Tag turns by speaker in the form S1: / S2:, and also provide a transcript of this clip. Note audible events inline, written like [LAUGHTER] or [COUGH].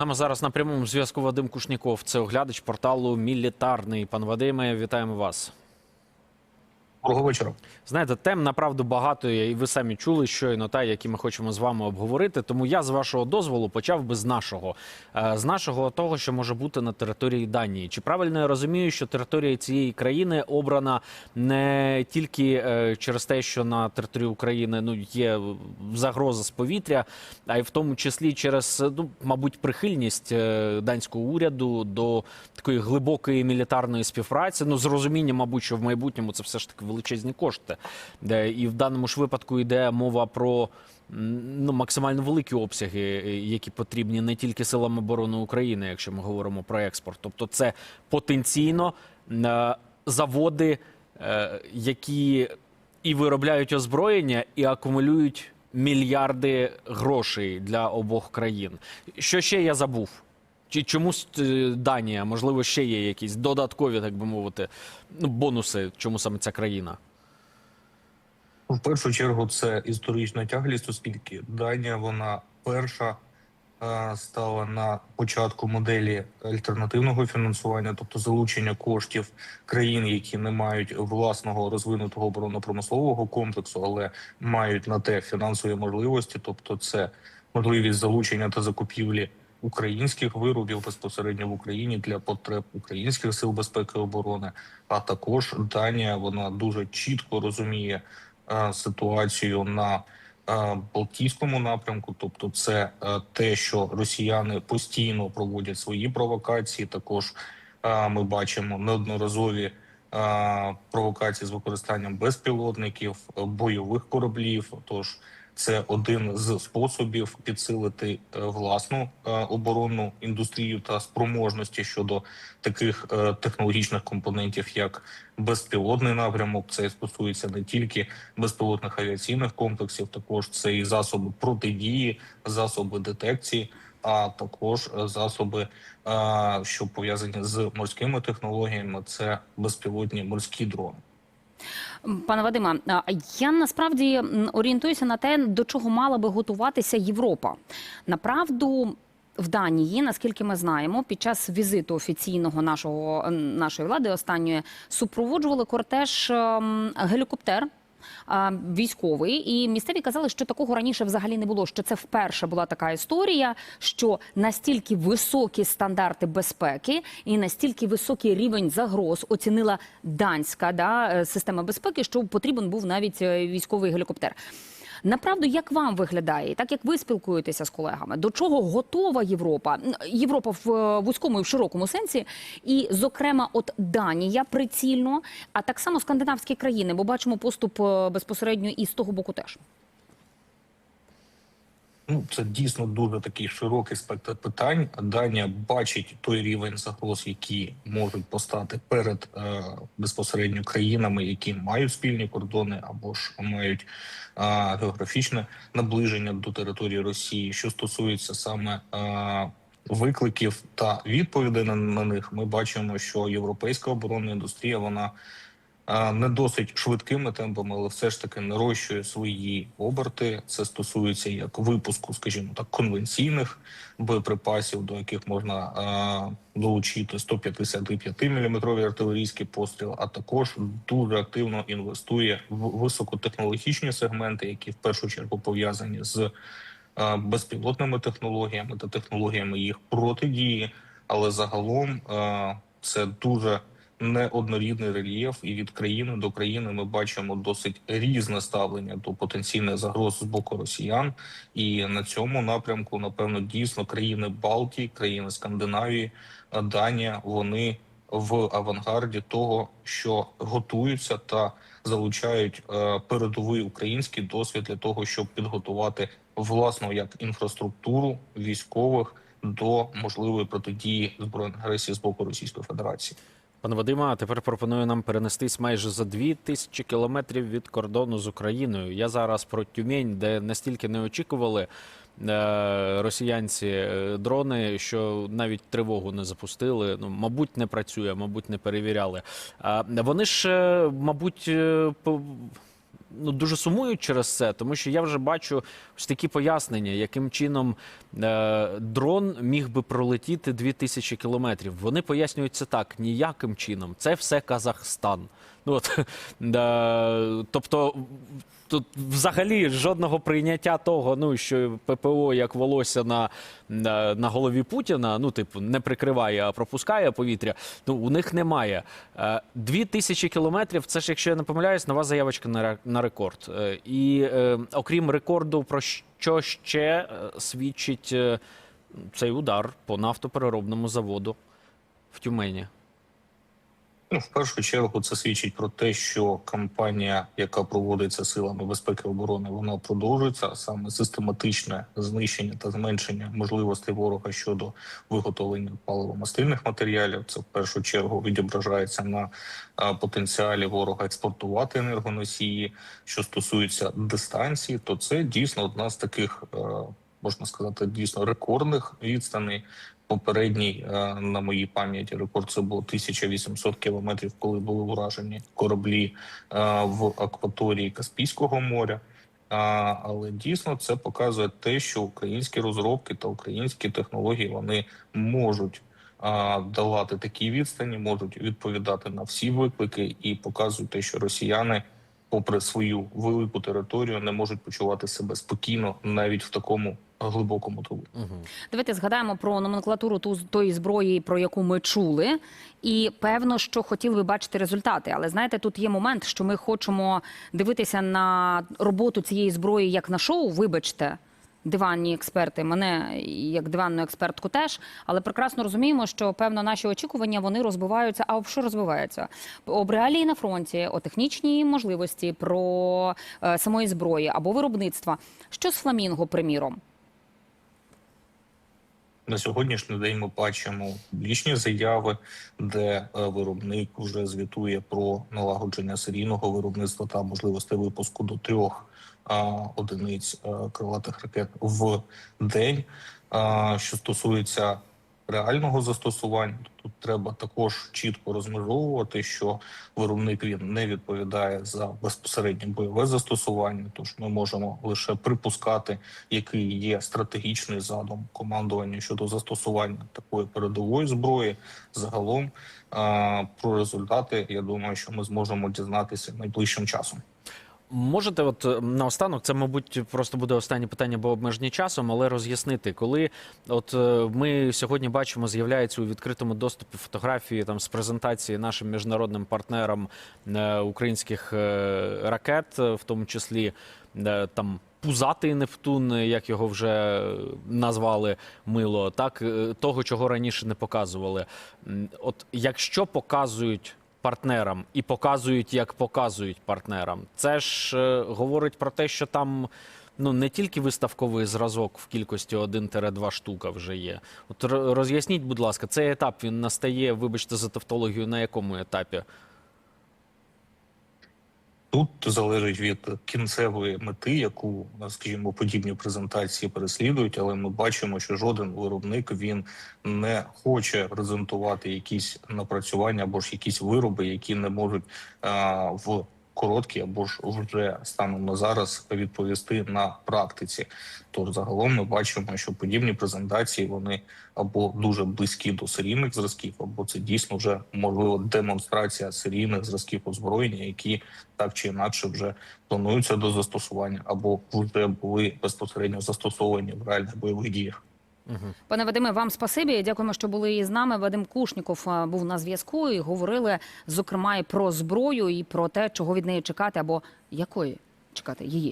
S1: Нами зараз на прямому зв'язку Вадим Кушніков. Це оглядач порталу Мілітарний. Пан Вадиме, вітаємо вас.
S2: Доброго вечора.
S1: Знаєте, тем направду багато, і ви самі чули щойно та, які ми хочемо з вами обговорити. Тому я з вашого дозволу почав би з нашого, Е, з нашого того, що може бути на території Данії. Чи правильно я розумію, що територія цієї країни обрана не тільки е, через те, що на території України ну є загроза з повітря, а й в тому числі через ну, мабуть, прихильність е, данського уряду до такої глибокої мілітарної співпраці. Ну з розумінням, мабуть, що в майбутньому це все ж таки величезні кошти. І в даному ж випадку йде мова про ну, максимально великі обсяги, е, які потрібні не тільки силам оборони України, якщо ми говоримо про експорт. Тобто, це потенційно е, заводи, е, які і виробляють озброєння, і акумулюють мільярди грошей для обох країн. Що ще я забув? Чи чомусь е, Данія, можливо, ще є якісь додаткові, так би мовити, ну, бонуси, чому саме ця країна?
S2: В першу чергу це історична тяглість, оскільки Данія вона перша е, стала на початку моделі альтернативного фінансування, тобто залучення коштів країн, які не мають власного розвинутого оборонно-промислового комплексу, але мають на те фінансові можливості, тобто це можливість залучення та закупівлі українських виробів безпосередньо в Україні для потреб українських сил безпеки і оборони. А також Данія вона дуже чітко розуміє е, ситуацію на е, Балтійському напрямку, тобто це е, те, що росіяни постійно проводять свої провокації. Також е, ми бачимо неодноразові провокації з використанням безпілотників, бойових кораблів. Тож це один з способів підсилити е, власну е, оборонну індустрію та спроможності щодо таких е, технологічних компонентів, як безпілотний напрямок. Це стосується не тільки безпілотних авіаційних комплексів, також це і засоби протидії, засоби детекції, а також засоби, що пов'язані з морськими технологіями. Це безпілотні морські дрони.
S3: Пане Вадиме, я насправді орієнтуюся на те, до чого мала би готуватися Європа. Направду. В Данії, наскільки ми знаємо, під час візиту офіційного нашого нашої влади останньої супроводжували кортеж ем, гелікоптер. Військовий і місцеві казали, що такого раніше взагалі не було. Що це вперше була така історія, що настільки високі стандарти безпеки і настільки високий рівень загроз оцінила данська да, е, система безпеки, що потрібен був навіть е, військовий гелікоптер. Направду, як вам виглядає, так як ви спілкуєтеся з колегами, до чого готова Європа? Європа в е, вузькому і в широкому сенсі, і, зокрема, от Данія прицільно, а так само скандинавські країни, бо бачимо поступ е, безпосередньо і з того боку теж.
S2: Ну, це дійсно дуже такий широкий спектр питань. Данія бачить той рівень загроз, які можуть постати перед е, безпосередньо країнами, які мають спільні кордони або ж мають е, географічне наближення до території Росії. Що стосується саме е, викликів та відповідей на, них, ми бачимо, що європейська оборонна індустрія вона не досить швидкими темпами, але все ж таки нарощує свої оберти. Це стосується як випуску, скажімо так, конвенційних боєприпасів, до яких можна долучити 155 мм артилерійський постріл, а також дуже активно інвестує в високотехнологічні сегменти, які в першу чергу пов'язані з безпілотними технологіями та технологіями їх протидії. Але загалом це дуже неоднорідний рельєф, і від країни до країни ми бачимо досить різне ставлення до потенційних загроз з боку росіян. І на цьому напрямку, напевно, дійсно країни Балтії, країни Скандинавії, Данія, вони в авангарді того, що готуються та залучають е, передовий український досвід для того, щоб підготувати власну як інфраструктуру військових до можливої протидії збройної агресії з боку Російської Федерації.
S1: Пане Вадима, а тепер пропоную нам перенестись майже за дві тисячі кілометрів від кордону з Україною. Я зараз про Тюмень, де настільки не очікували е, росіянці е, дрони, що навіть тривогу не запустили. Ну, мабуть, не працює, мабуть, не перевіряли. А вони ж, е, мабуть, по- ну дуже сумують через це, тому що я вже бачу ось такі пояснення, яким чином е, дрон міг би пролетіти 2000 кілометрів. Вони пояснюють це так: ніяким чином. Це все Казахстан. Ну от [LAUGHS] е, тобто. Тут взагалі жодного прийняття того, ну що ППО як волосся на, на, голові Путіна, ну типу не прикриває, а пропускає повітря. Ну у них немає. Е, Дві тисячі кілометрів. Це ж, якщо я не помиляюсь, нова заявочка на, на рекорд. Е, І е, окрім рекорду, про що ще свідчить цей удар по нафтопереробному заводу в Тюмені?
S2: Ну, в першу чергу, це свідчить про те, що кампанія, яка проводиться силами безпеки і оборони, вона продовжується саме систематичне знищення та зменшення можливостей ворога щодо виготовлення паливо-мастильних матеріалів. Це в першу чергу відображається на потенціалі ворога експортувати енергоносії. Що стосується дистанції, то це дійсно одна з таких, е, можна сказати, дійсно рекордних відстаней. Попередній е, на моїй пам'яті рекорд це було 1800 кілометрів, коли були вражені кораблі е, в акваторії Каспійського моря. Але дійсно це показує те, що українські розробки та українські технології вони можуть долати такі відстані, можуть відповідати на всі виклики і показують те, що росіяни, попри свою велику територію, не можуть почувати себе спокійно навіть в такому глибокому тилу.
S1: Угу.
S3: Давайте згадаємо про номенклатуру ту тої зброї, про яку ми чули, і певно, що хотіли би бачити результати. Але знаєте, тут є момент, що ми хочемо дивитися на роботу цієї зброї як на шоу. Вибачте. Диванні експерти, мене як диванну експертку теж, але прекрасно розуміємо, що певно наші очікування вони розбиваються. А що розбиваються? Об реалії на фронті, о технічній можливості про е, самої зброї або виробництва. Що з фламінго, приміром?
S2: На сьогоднішній день ми бачимо публічні заяви, де е, виробник вже звітує про налагодження серійного виробництва та можливостей випуску до трьох одиниць е, крилатих ракет в день. Що стосується реального застосування, тут треба також чітко розмежовувати, що виробник він не відповідає за безпосереднє бойове застосування. Тож ми можемо лише припускати, який є стратегічний задум командування щодо застосування такої передової зброї. Загалом про результати я думаю, що ми зможемо дізнатися найближчим часом.
S1: Можете, от е, наостанок, це, мабуть, просто буде останнє питання, бо обмежені часом, але роз'яснити, коли от е, ми сьогодні бачимо, з'являються у відкритому доступі фотографії там з презентації нашим міжнародним партнерам е, українських ракет, в тому числі там. Пузатий Нептун, як його вже назвали мило, так того, чого раніше не показували. От якщо показують партнерам і показують, як показують партнерам. Це ж е, говорить про те, що там ну не тільки виставковий зразок в кількості 1-2 штука вже є. От роз'ясніть, будь ласка, цей етап він настає, вибачте за тавтологію, на якому етапі?
S2: Тут залежить від кінцевої мети, яку скажімо, подібні презентації переслідують, але ми бачимо, що жоден виробник він не хоче презентувати якісь напрацювання або ж якісь вироби, які не можуть а, в короткі або ж вже станом на зараз відповісти на практиці. Тож загалом ми бачимо, що подібні презентації вони або дуже близькі до серійних зразків, або це дійсно вже можливо демонстрація серійних зразків озброєння, які так чи інакше вже плануються до застосування, або вже були безпосередньо застосовані в реальних бойових діях.
S3: Пане Вадиме, вам спасибі. Дякуємо, що були із нами. Вадим Кушніков був на зв'язку і говорили зокрема і про зброю, і про те, чого від неї чекати, або якої чекати її.